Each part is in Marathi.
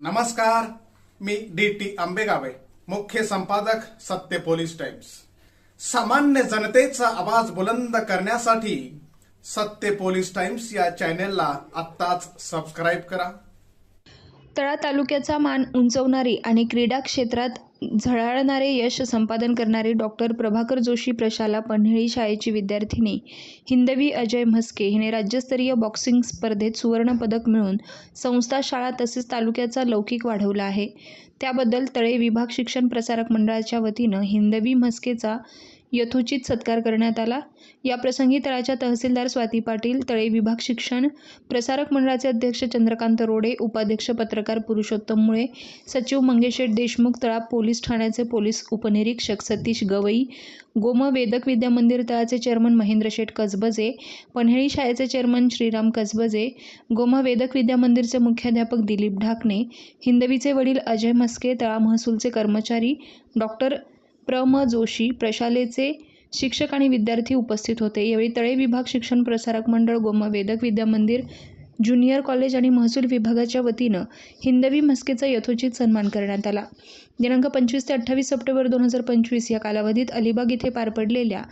नमस्कार मी डी टी आंबेगावे मुख्य संपादक सत्य पोलीस टाइम्स. सामान्य जनतेचा आवाज बुलंद करण्यासाठी सत्य पोलीस टाइम्स या चॅनेलला आत्ताच सबस्क्राईब करा. तळा तालुक्याचा मान उंचवणारी आणि क्रीडा क्षेत्रात झळाळणारे यश संपादन करणारे डॉक्टर प्रभाकर जोशी प्रशाला पन्हेळी शाळेची विद्यार्थिनी हिंदवी अजय म्हस्के हिने राज्यस्तरीय बॉक्सिंग स्पर्धेत सुवर्णपदक मिळवून संस्था शाळा तसेच तालुक्याचा लौकिक वाढवला आहे. त्याबद्दल तळे विभाग शिक्षण प्रसारक मंडळाच्या वतीनं हिंदवी म्हस्केचा यथोचित सत्कार करण्यात आला. याप्रसंगी तळाच्या तहसीलदार स्वाती पाटील तळे विभाग शिक्षण प्रसारक मंडळाचे अध्यक्ष चंद्रकांत रोडे उपाध्यक्ष पत्रकार पुरुषोत्तम मुळे सचिव मंगेशेठ देशमुख तळा पोलीस ठाण्याचे पोलीस उपनिरीक्षक सतीश गवई गोम वेदक विद्या मंदिर तळाचे चेअरमन महेंद्र शेठ कसबजे पन्हेळी शाळेचे चेअरमन श्रीराम कसबजे गोम वेदक विद्या मंदिरचे मुख्याध्यापक दिलीप ढाकणे हिंदवीचे वडील अजय मस्के तळा महसूलचे कर्मचारी डॉक्टर प्र म जोशी प्रशालेचे शिक्षक आणि विद्यार्थी उपस्थित होते. यावेळी तळे विभाग शिक्षण प्रसारक मंडळ गोम वेदक विद्या मंदिर ज्युनियर कॉलेज आणि महसूल विभागाच्या वतीनं हिंदवी मस्केचा यथोचित सन्मान करण्यात आला. दिनांक पंचवीस ते अठ्ठावीस सप्टेंबर दोन हजार पंचवीस या कालावधीत अलिबाग येथे पार पडलेल्या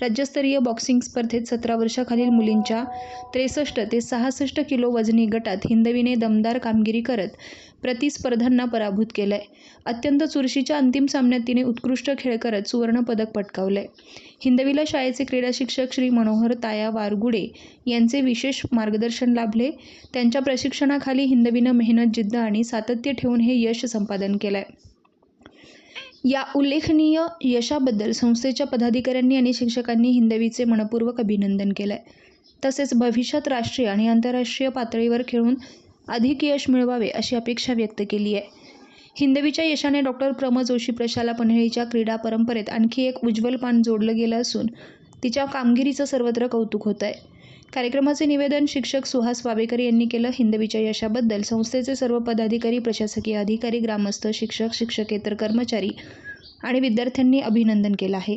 राज्यस्तरीय बॉक्सिंग स्पर्धेत सतरा वर्षाखालील मुलींच्या त्रेसष्ट ते सहासष्ट किलो वजनी गटात हिंदवीने दमदार कामगिरी करत प्रतिस्पर्धांना पराभूत केलंय. अत्यंत चुरशीच्या अंतिम सामन्यात तिने उत्कृष्ट खेळ करत सुवर्णपदक पटकावलं आहे हिंदवीला शाळेचे क्रीडा शिक्षक श्री मनोहर ताया वारगुडे यांचे विशेष मार्गदर्शन लाभले. त्यांच्या प्रशिक्षणाखाली हिंदवीनं मेहनत जिद्द आणि सातत्य ठेवून हे यश संपादन केलं आहे या उल्लेखनीय यशाबद्दल संस्थेच्या पदाधिकाऱ्यांनी आणि शिक्षकांनी हिंदवीचे मनपूर्वक अभिनंदन केलं आहे तसेच भविष्यात राष्ट्रीय आणि आंतरराष्ट्रीय पातळीवर खेळून अधिक यश मिळवावे अशी अपेक्षा व्यक्त केली आहे. हिंदवीच्या यशाने डॉक्टर प्रम जोशी प्रशाला पन्हेळीच्या क्रीडा परंपरेत आणखी एक उज्ज्वल पान जोडलं गेलं असून तिच्या कामगिरीचं सर्वत्र कौतुक होत आहे कार्यक्रमाचे निवेदन शिक्षक सुहास वावेकर यांनी केलं. हिंदवीच्या यशाबद्दल संस्थेचे सर्व पदाधिकारी प्रशासकीय अधिकारी ग्रामस्थ शिक्षक शिक्षकेतर कर्मचारी आणि विद्यार्थ्यांनी अभिनंदन केलं आहे.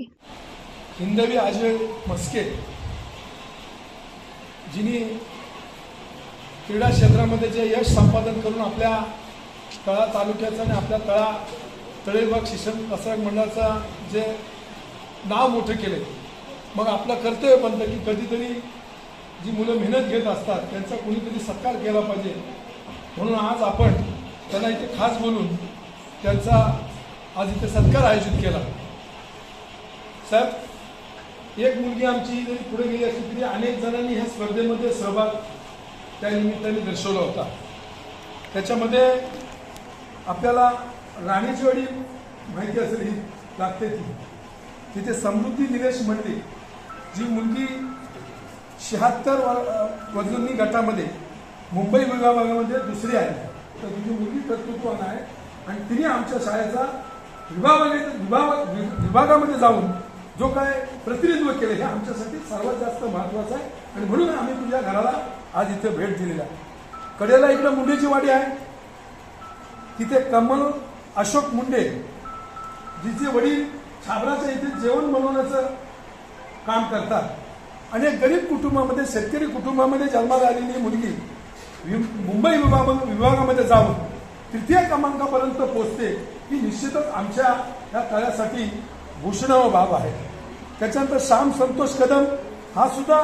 हिंदवी अजय मस्के जिनी क्रीडा क्षेत्रामध्ये जे यश संपादन करून आपल्या तळा तालुक्याचं आणि आपल्या तळा तळेबाग शिक्षण प्रसारक मंडळाचं जे नाव मोठं केले. मग आपलं कर्तव्य बनतं की कधीतरी जी मुलं मेहनत घेत असतात त्यांचा कोणीतरी सत्कार केला पाहिजे. म्हणून आज आपण त्यांना इथे खास बोलून त्यांचा आज इथे सत्कार आयोजित केला. साहेब एक मुलगी आमची जरी पुढे गेली असली तरी अनेक जणांनी ह्या स्पर्धेमध्ये सहभाग त्या निमित्ताने दर्शवला होता. त्याच्यामध्ये आपल्याला राणीची वाडी माहिती असेल ही लागते ती. तिथे समृद्धी निलेश मंडे जी मुलगी शहात्तर वजनी गटामध्ये मुंबई विभागामध्ये दुसरी आहे. तर तिची मुलगी कर्तृत्वान आहे. आणि तिने आमच्या शाळेचा विभागाने विभाग विभागामध्ये जाऊन जो काय प्रतिनिधित्व केलं हे आमच्यासाठी सर्वात जास्त महत्वाचं आहे. आणि म्हणून आम्ही तुझ्या घराला आज इथे भेट दिलेली आहे. कडेला इकडं मुंडेची वाडी आहे. तिथे कमल अशोक मुंडे जिचे वडील छाबराच्या इथे जेवण बनवण्याचं काम करतात. आणि गरीब कुटुंबामध्ये शेतकरी कुटुंबामध्ये जन्माला आलेली मुलगी मुंबई विभाग विभागामध्ये जाऊन तृतीय क्रमांकापर्यंत पोहोचते ही निश्चितच आमच्या या तळ्यासाठी भूषणाव बाब आहे. त्याच्यानंतर श्याम संतोष कदम हा सुद्धा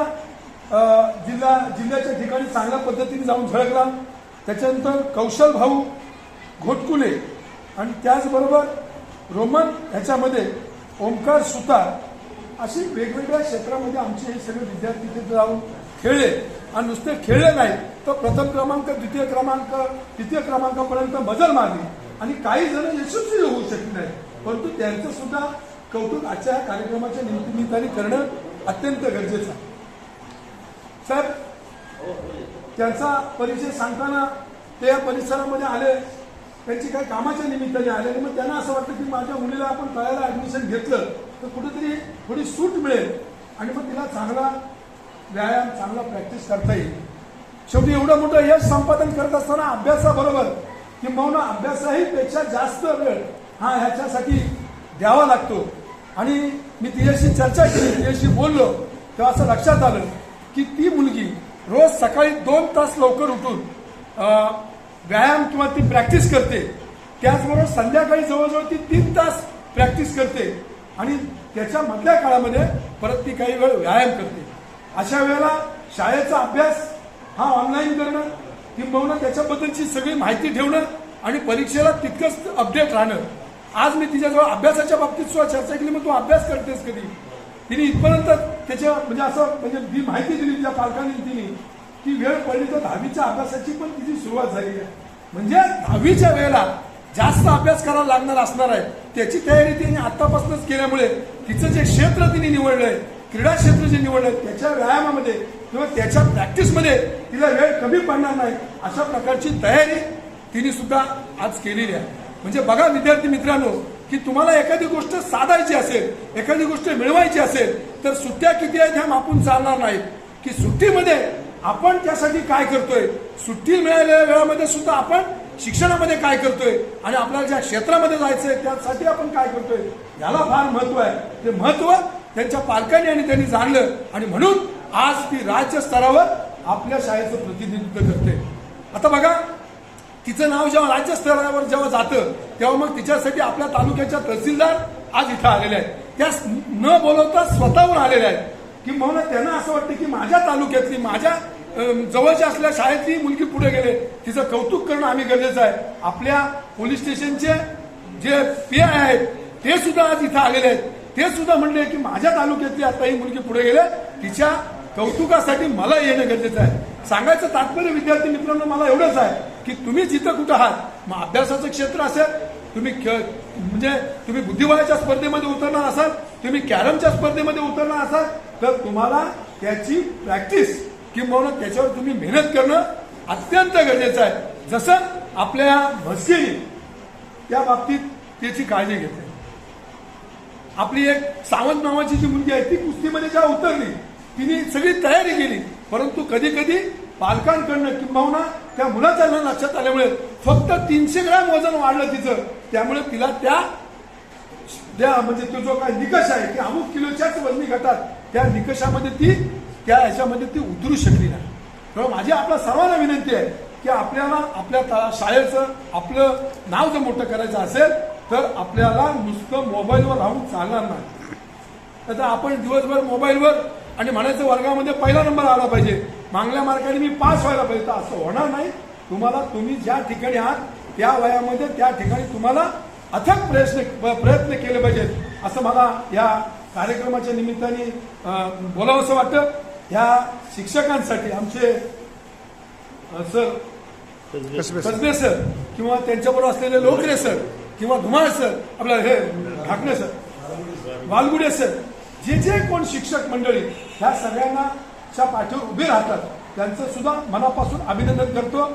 जिल्हा जिल्ह्याच्या ठिकाणी चांगल्या पद्धतीने जाऊन झळकला. त्याच्यानंतर कौशल भाऊ घोटकुले आणि त्याचबरोबर रोमन ह्याच्यामध्ये ओंकार सुतार अशी वेगवेगळ्या क्षेत्रामध्ये आमचे हे सगळे विद्यार्थी तिथे जाऊन खेळले. आणि नुसते खेळले नाही तर प्रथम क्रमांक द्वितीय क्रमांक तृतीय क्रमांकापर्यंत मजल मारली. आणि काही जण यशस्वी होऊ शकले नाही. परंतु त्यांचं सुद्धा कौतुक आजच्या या कार्यक्रमाच्या निमित्ताने करणं अत्यंत गरजेचं आहे. सर त्यांचा परिचय सांगताना ते या परिसरामध्ये आले. त्यांची काही कामाच्या निमित्ताने आले. आणि मग त्यांना असं वाटतं की माझ्या मुलीला आपण कळायला ऍडमिशन घेतलं. तर कुठेतरी थोडी सूट मिळेल आणि मग तिला चांगला व्यायाम चांगला प्रॅक्टिस करता येईल. शेवटी एवढं मोठं यश संपादन करत असताना अभ्यासाबरोबर किंबहुना अभ्यासाही पेक्षा जास्त वेळ हा ह्याच्यासाठी द्यावा लागतो. आणि मी तिच्याशी चर्चा केली तिच्याशी बोललो तेव्हा असं लक्षात आलं की ती मुलगी रोज सकाळी दोन तास लवकर उठून व्यायाम किंवा ती प्रॅक्टिस करते. त्याचबरोबर संध्याकाळी जवळजवळ ती तीन तास प्रॅक्टिस करते. आणि त्याच्या मधल्या काळामध्ये परत ती काही वेळ व्यायाम करते. अशा वेळेला शाळेचा अभ्यास हा ऑनलाईन करणं किंबहुना त्याच्याबद्दलची सगळी माहिती ठेवणं आणि परीक्षेला तितकंच अपडेट राहणं. आज मी तिच्याजवळ अभ्यासाच्या बाबतीत सुद्धा चर्चा केली मग तू अभ्यास करतेस कधी? तिने इथपर्यंत त्याच्या म्हणजे असं म्हणजे जी माहिती दिली तिच्या पालकांनी तिने की वेळ पडली तर दहावीच्या अभ्यासाची पण तिची सुरुवात झाली आहे. म्हणजे दहावीच्या वेळेला जास्त अभ्यास करायला लागणार असणार आहे. त्याची तयारी तिने आतापासूनच केल्यामुळे तिचं जे क्षेत्र तिने निवडलंय क्रीडा क्षेत्र जे निवडलंय त्याच्या व्यायामामध्ये किंवा त्याच्या प्रॅक्टिसमध्ये तिला वेळ कमी पडणार नाही. अशा प्रकारची तयारी तिने सुद्धा आज केलेली आहे. म्हणजे बघा विद्यार्थी मित्रांनो की तुम्हाला एखादी गोष्ट साधायची असेल एखादी गोष्ट मिळवायची असेल तर सुट्ट्या किती आहेत ह्या मापून चालणार नाहीत की सुट्टीमध्ये आपण त्यासाठी काय करतोय? सुट्टी मिळालेल्या वेळामध्ये सुद्धा आपण शिक्षणामध्ये काय करतोय आणि आपल्याला ज्या क्षेत्रामध्ये जायचंय त्यासाठी आपण काय करतोय याला फार महत्त्व आहे. ते महत्त्व त्यांच्या पालकांनी आणि त्यांनी जाणलं आणि म्हणून आज ती राज्य स्तरावर आपल्या शाळेचं प्रतिनिधित्व करते. आता बघा तिचं नाव जेव्हा राज्य स्तरावर जेव्हा जातं तेव्हा मग तिच्यासाठी आपल्या तालुक्याच्या तहसीलदार आज इथं आलेले आहेत. त्या न बोलवता स्वतःहून आलेल्या आहेत. की म्हणून त्यांना असं वाटतं की माझ्या तालुक्यातली माझ्या जवळच्या असलेल्या शाळेतली मुलगी पुढे गेले. तिचं कौतुक करणं आम्ही गरजेचं आहे. आपल्या पोलीस स्टेशनचे जे पी आय आहेत ते सुद्धा आज इथं आलेले आहेत. ते सुद्धा म्हणले की माझ्या तालुक्यातली आता ही मुलगी पुढे गेले. तिच्या कौतुकासाठी मला येणं गरजेचं आहे. सांगायचं तात्पर्य विद्यार्थी मित्रांनो मला एवढंच आहे की तुम्ही जिथं कुठं आहात मग अभ्यासाचं क्षेत्र असेल तुम्ही खेळ म्हणजे तुम्ही बुद्धिबळाच्या स्पर्धेमध्ये उतरणार असाल तुम्ही कॅरमच्या स्पर्धेमध्ये उतरणार असाल तर तुम्हाला त्याची प्रॅक्टिस किंबहुना त्याच्यावर तुम्ही मेहनत करणं अत्यंत गरजेचं आहे. जसं आपल्या म्हस्केने त्या बाबतीत त्याची काळजी घेते आपली एक सावंत नावाची जी मुलगी आहे ती कुस्तीमध्ये जेव्हा उतरली? तिने सगळी तयारी केली. परंतु कधी कधी पालकांकडनं किंबहुना त्या मुलाच्या लक्षात आल्यामुळे फक्त तीनशे ग्रॅम वजन वाढलं तिचं. त्यामुळे तिला त्या त्या म्हणजे तो जो काय निकष आहे की अमुक किलोच्याच वजनी घटात. त्या निकषामध्ये ती त्या याच्यामध्ये ती उतरू शकली नाही. तेव्हा माझी आपल्या सर्वांना विनंती आहे की आपल्याला आपल्या शाळेचं आपलं नाव जर मोठं करायचं असेल तर आपल्याला नुसतं मोबाईलवर राहून चालणार नाही. तर आपण दिवसभर मोबाईलवर आणि म्हणायचं वर्गामध्ये पहिला नंबर आला पाहिजे. मागल्या मार्काने मी पास व्हायला पाहिजे. तर असं होणार नाही. तुम्हाला तुम्ही ज्या ठिकाणी आहात त्या वयामध्ये त्या ठिकाणी तुम्हाला अथक प्रयत्न प्रयत्न केले पाहिजेत. असं मला या कार्यक्रमाच्या निमित्ताने बोलावंसं वाटतं. ह्या शिक्षकांसाठी आमचे सर कसबे सर. किंवा त्यांच्याबरोबर असलेले लोकरे सर किंवा धुमाळ सर आपलं हे ढाकणे सर वालगुडे सर जे जे कोण शिक्षक मंडळी ह्या सगळ्यांना च्या पाठीवर उभे राहतात त्यांचं सुद्धा मनापासून अभिनंदन करतो.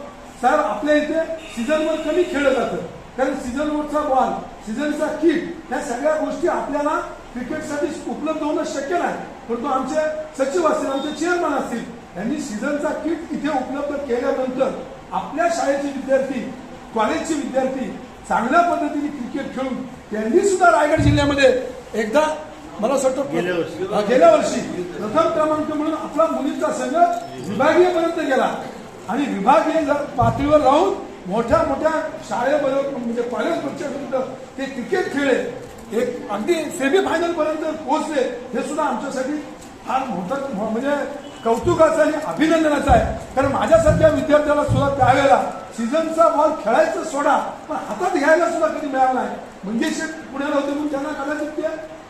सर आपल्या इथे सीझनवर कमी खेळलं जातं. कारण सीझनवरचा बॉल सीझनचा किट या सगळ्या गोष्टी आपल्याला क्रिकेटसाठी उपलब्ध होणं शक्य नाही. परंतु आमचे सचिव असतील आमचे चेअरमन असतील यांनी सीझनचा किट इथे उपलब्ध केल्यानंतर आपल्या शाळेचे विद्यार्थी कॉलेजचे विद्यार्थी चांगल्या पद्धतीने क्रिकेट खेळून त्यांनी सुद्धा रायगड जिल्ह्यामध्ये एकदा मला असं वाटतं गेल्या वर्षी. प्रथम क्रमांक म्हणून आपला मुलींचा संघ विभागीय पर्यंत गेला. आणि विभागीय पातळीवर राहून मोठ्या मोठ्या शाळेबरोबर म्हणजे कॉलेज ते क्रिकेट खेळले. एक अगदी सेमीफायनल पर्यंत पोहोचले हे सुद्धा आमच्यासाठी फार मोठं म्हणजे कौतुकाचं आणि अभिनंदनाचं आहे. कारण माझ्यासारख्या विद्यार्थ्याला सुद्धा त्यावेळेला सीझनचा बॉल खेळायचं सोडा पण हातात घ्यायला सुद्धा कधी मिळाला नाही. म्हणजे पुण्याला होते म्हणून त्यांना कदाचित ते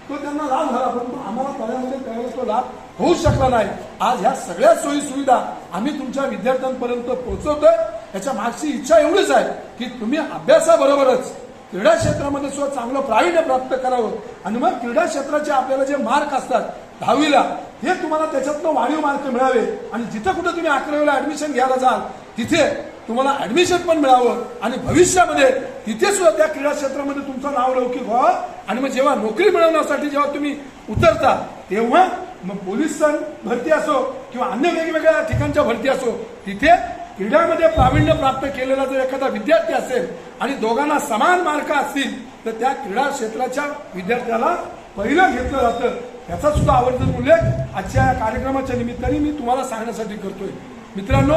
तो त्यांना लाभ झाला परंतु आम्हाला तळ्यामध्ये त्यावेळेला तो लाभ होऊ शकला नाही. आज ह्या सगळ्या सोयी सुविधा आम्ही तुमच्या विद्यार्थ्यांपर्यंत पोहोचवतोय. याच्या मागची इच्छा एवढीच आहे की तुम्ही अभ्यासाबरोबरच क्रीडा क्षेत्रामध्ये सुद्धा चांगलं प्रावीण्य प्राप्त करावं. आणि मग क्रीडा क्षेत्राचे आपल्याला जे मार्क असतात दहावीला हे तुम्हाला त्याच्यातनं वाढीव मार्क मिळावे. आणि जिथं कुठं तुम्ही अकरावीला ऍडमिशन घ्यायला जाल तिथे तुम्हाला ऍडमिशन पण मिळावं. आणि भविष्यामध्ये तिथे सुद्धा त्या क्रीडा क्षेत्रामध्ये तुमचं नाव लौकिक व्हावं. आणि मग जेव्हा नोकरी मिळवण्यासाठी जेव्हा तुम्ही उतरता तेव्हा मग पोलीस भरती असो किंवा अन्य वेगवेगळ्या ठिकाणच्या भरती असो तिथे क्रीडामध्ये प्रावीण्य प्राप्त केलेला जर एखादा विद्यार्थी असेल आणि दोघांना समान मार्क असतील तर त्या क्रीडा क्षेत्राच्या विद्यार्थ्याला पहिलं घेतलं जातं. याचा सुद्धा आवर्जून उल्लेख आजच्या या कार्यक्रमाच्या निमित्ताने मी तुम्हाला सांगण्यासाठी करतोय. मित्रांनो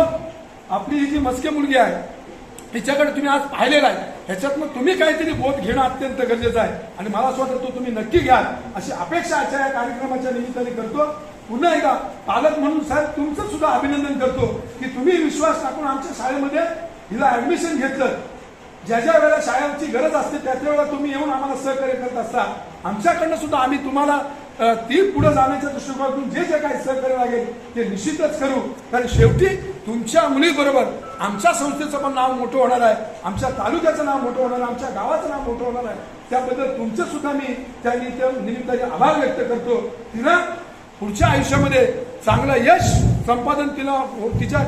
आपली ही जी मस्के मुलगी आहे तिच्याकडे तुम्ही आज पाहिलेला आहे. ह्याच्यातनं तुम्ही काहीतरी बोध घेणं अत्यंत गरजेचं आहे. आणि मला असं वाटतं तो तुम्ही नक्की घ्याल. अशी अपेक्षा आजच्या या कार्यक्रमाच्या निमित्ताने करतो. पुन्हा एकदा पालक म्हणून साहेब तुमचं सुद्धा अभिनंदन करतो की तुम्ही विश्वास टाकून आमच्या शाळेमध्ये हिला ऍडमिशन घेतलं. ज्या ज्या वेळेला शाळांची गरज असते त्या त्या वेळेला तुम्ही येऊन आम्हाला सहकार्य करत असता. आमच्याकडनं सुद्धा आम्ही तुम्हाला ती पुढे जाण्याच्या दृष्टिकोनातून जे जे काही सहकार्य लागेल ते निश्चितच करू. कारण शेवटी तुमच्या मुलीबरोबर आमच्या संस्थेचं पण नाव मोठं होणार आहे आमच्या तालुक्याचं नाव मोठं होणार आहे आमच्या गावाचं नाव मोठं होणार आहे. त्याबद्दल तुमचं सुद्धा मी त्या निमित्ताने आभार व्यक्त करतो. तिला पुढच्या आयुष्यामध्ये चांगलं यश संपादन तिला हो- तिच्या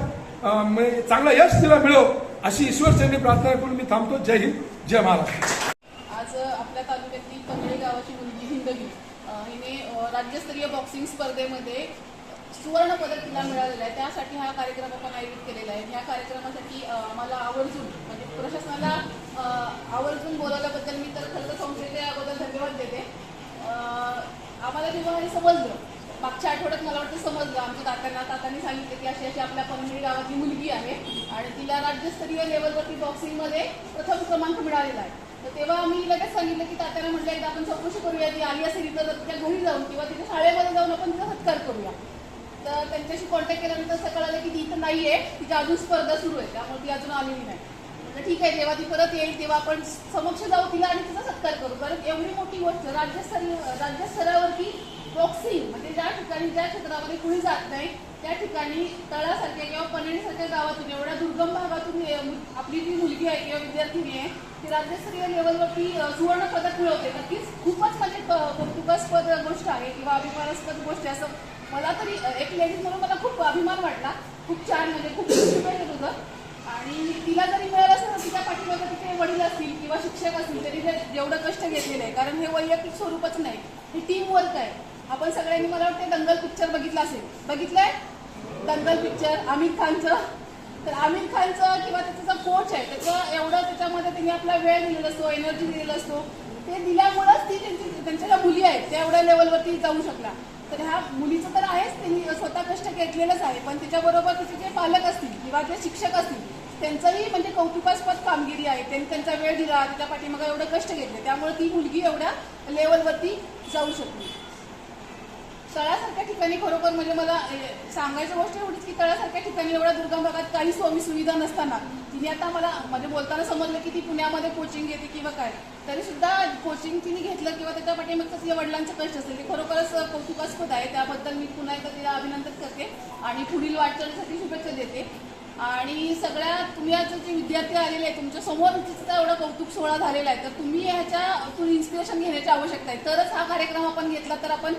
म्हणजे चांगलं यश तिला मिळो अशी ईश्वरचरणी प्रार्थना करून मी थांबतो. जय हिंद जय महाराष्ट्र. आज आपल्या तालुक्यातली पंधळे गावाची मुलगी हिंदवी. हिने राज्यस्तरीय बॉक्सिंग स्पर्धेमध्ये सुवर्ण पदक तिला मिळालेलं आहे. त्यासाठी हा कार्यक्रम आपण आयोजित केलेला आहे. या कार्यक्रमासाठी मला आवर्जून म्हणजे प्रशासनाला आवर्जून बोलावल्याबद्दल मी तर खरं तर याबद्दल धन्यवाद देते. आम्हाला जेव्हा हे समजलं मागच्या आठवड्यात मला वाटतं समजलं. आमच्या तात्यांना तात्यांनी सांगितलं की अशी अशी आपल्या पंधरी गावातली मुलगी आहे आणि तिला राज्यस्तरीय लेवलवरती बॉक्सिंगमध्ये प्रथम क्रमांक मिळालेला आहे. तर तेव्हा आम्ही लगेच सांगितलं की तात्यांना म्हटलं एकदा आपण चौकशी करूया ती आली असेल इथं तर तिच्या घरी जाऊन किंवा तिच्या शाळेमध्ये जाऊन आपण तिचा सत्कार करूया. तर त्यांच्याशी कॉन्टॅक्ट केल्यानंतर असं कळालं की ती इथं नाही आहे तिची अजून स्पर्धा सुरू आहे त्यामुळे ती अजून आलेली नाही. म्हटलं ठीक आहे जेव्हा ती परत येईल तेव्हा आपण समक्ष जाऊ तिला आणि तिचा सत्कार करू. कारण एवढी मोठी गोष्ट राज्यस्तरीय राज्यस्तरावरती बॉक्सिंग म्हणजे ज्या ठिकाणी ज्या क्षेत्रामध्ये कुणी जात नाही त्या ठिकाणी तळासारख्या किंवा पनवेलसारख्या गावातून एवढ्या दुर्गम भागातून हे आपली जी मुलगी आहे किंवा विद्यार्थिनी आहे ती राज्यस्तरीय लेवलवरती सुवर्ण पदक मिळवते. नक्कीच खूपच म्हणजे कौतुकास्पद गोष्ट आहे किंवा अभिमानास्पद गोष्ट आहे असं मला तरी एक लेडीज म्हणून मला खूप अभिमान वाटला. खूप छान म्हणजे खूप शुभेच्छा तुझं. आणि तिला जरी मिळालं असं तर तिच्या पाठीमागे तिचे वडील असतील किंवा शिक्षक असतील तरी जे जेवढं कष्ट घेतलेलं आहे कारण हे वैयक्तिक स्वरूपच नाही. हे टीम वर्क आहे. आपण सगळ्यांनी मला वाटते दंगल पिक्चर बघितला असेल. बघितलंय? दंगल पिक्चर आमिर खानचं. तर आमिर खानचं किंवा त्याचा जो कोच आहे त्याचं एवढं त्याच्यामध्ये त्यांनी आपला वेळ दिलेला असतो एनर्जी दिलेला असतो. ते दिल्यामुळंच ती त्यांची त्यांच्या ज्या मुली आहेत त्या एवढ्या लेवलवरती जाऊ शकला. तर ह्या मुलीचं तर आहेच त्यांनी स्वतः कष्ट घेतलेलंच आहे. पण त्याच्याबरोबर त्याचे जे पालक असतील किंवा जे शिक्षक असतील त्यांचंही म्हणजे कौतुकास्पद कामगिरी आहे. त्यांनी त्यांचा वेळ दिला त्याच्या पाठीमागं एवढं कष्ट घेतले. त्यामुळे ती मुलगी एवढ्या लेवलवरती जाऊ शकली. तळासारख्या ठिकाणी खरोखर म्हणजे मला ए, सांगायची गोष्ट एवढीच की तळासारख्या ठिकाणी एवढ्या दुर्गम भागात काही सोयी सुविधा नसताना तिने आता मला म्हणजे बोलताना समजलं की ती पुण्यामध्ये कोचिंग घेते किंवा काय. तरी सुद्धा कोचिंग तिने घेतलं किंवा त्याच्या पाठीमागचं तिच्या वडिलांचं कष्ट असेल ते खरोखरच कौतुकास्पद आहे. त्याबद्दल मी पुन्हा एकदा तिला अभिनंदन करते आणि पुढील वाटचालीसाठी शुभेच्छा देते. आणि सगळ्या तुम्ही आज जे विद्यार्थी आलेले आहेत तुमच्यासमोर तिचा एवढा कौतुक सोहळा झालेला आहे. तर तुम्ही ह्याच्यातून इन्स्पिरेशन घेण्याची आवश्यकता आहे. तरच हा कार्यक्रम आपण घेतला तर आपण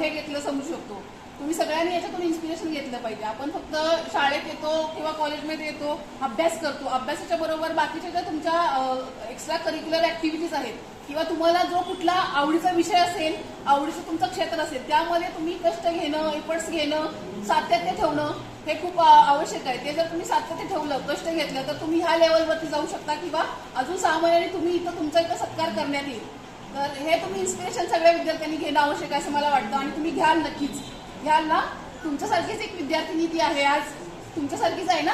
हे घेतलं समजू शकतो. तुम्ही सगळ्यांनी याच्यातून इन्स्पिरेशन घेतलं पाहिजे. आपण फक्त शाळेत येतो किंवा कॉलेजमध्ये येतो अभ्यास करतो. अभ्यासाच्या बरोबर बाकीच्या ज्या तुमच्या एक्स्ट्रा करिक्युलर ऍक्टिव्हिटीज आहेत किंवा तुम्हाला जो कुठला आवडीचा विषय असेल आवडीचं तुमचं क्षेत्र असेल त्यामध्ये तुम्ही कष्ट घेणं एफर्ट्स घेणं सातत्य ठेवणं हे खूप आवश्यक आहे. ते जर तुम्ही सातत्य ठेवलं कष्ट घेतलं तर तुम्ही ह्या लेवलवरती जाऊ शकता किंवा अजून सहा महिन्यांनी तुम्ही इथं तुमचा इथं सत्कार करण्यात येईल. तर हे तुम्ही इन्स्पिरेशन सगळ्या विद्यार्थ्यांनी घेणं आवश्यक आहे असं मला वाटतं आणि तुम्ही घ्याल नक्कीच. घ्याल ना? तुमच्यासारखीच एक विद्यार्थिनी ती आहे आज. तुमच्यासारखीच आहे ना?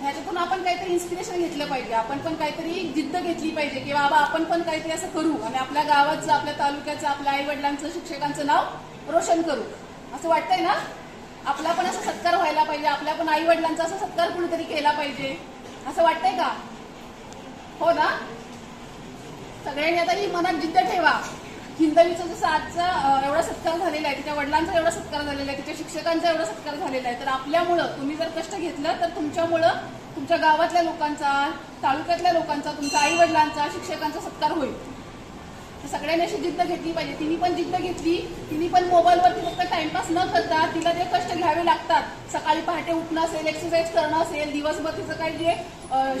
ह्याच्यातून आपण काहीतरी इन्स्पिरेशन घेतलं पाहिजे. आपण पण काहीतरी जिद्द घेतली पाहिजे की बाबा आपण पण काहीतरी असं करू आणि आपल्या गावाचं आपल्या तालुक्याचं आपल्या आईवडिलांचं शिक्षकांचं नाव रोशन करू. असं वाटतंय ना? आपला पण असा सत्कार व्हायला पाहिजे आपल्या पण आई वडिलांचा असा सत्कार कुणीतरी केला पाहिजे. असं वाटतंय का? हो ना? सगळ्यांनी आता ही मनात जिद्द ठेवा. हिंदवीचा जसं आजचा एवढा सत्कार झालेला आहे तिच्या वडिलांचा एवढा सत्कार झालेला आहे तिच्या शिक्षकांचा एवढा सत्कार झालेला आहे तर आपल्यामुळं तुम्ही जर कष्ट घेतलं तर तुमच्यामुळं तुमच्या गावातल्या लोकांचा तालुक्यातल्या लोकांचा तुमच्या आई वडिलांचा शिक्षकांचा सत्कार होईल. सगळ्यांनी अशी जिद्द घेतली पाहिजे. तिने पण जिद्द घेतली. तिने पण मोबाईलवरती फक्त टाइमपास न करता तिला जे कष्ट घ्यावे लागतात सकाळी पहाटे उठणं असेल एक्सरसाइज करणं असेल दिवसभर तिचं काही जे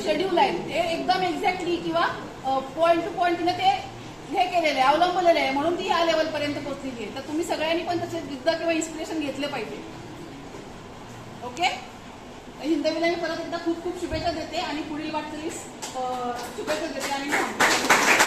शेड्यूल आहे ते एकदम एक्झॅक्टली किंवा पॉईंट टू पॉईंट तिने ते हे केलेलं आहे अवलंबलेलं आहे. म्हणून ती ह्या लेवलपर्यंत पोहोचलेली आहे. तर तुम्ही सगळ्यांनी पण तसे जिद्द किंवा इन्स्पिरेशन घेतलं पाहिजे. ओके? हिंदवीला मी परत एकदा खूप खूप शुभेच्छा देते आणि पुढील वाटचालीस शुभेच्छा देते आणि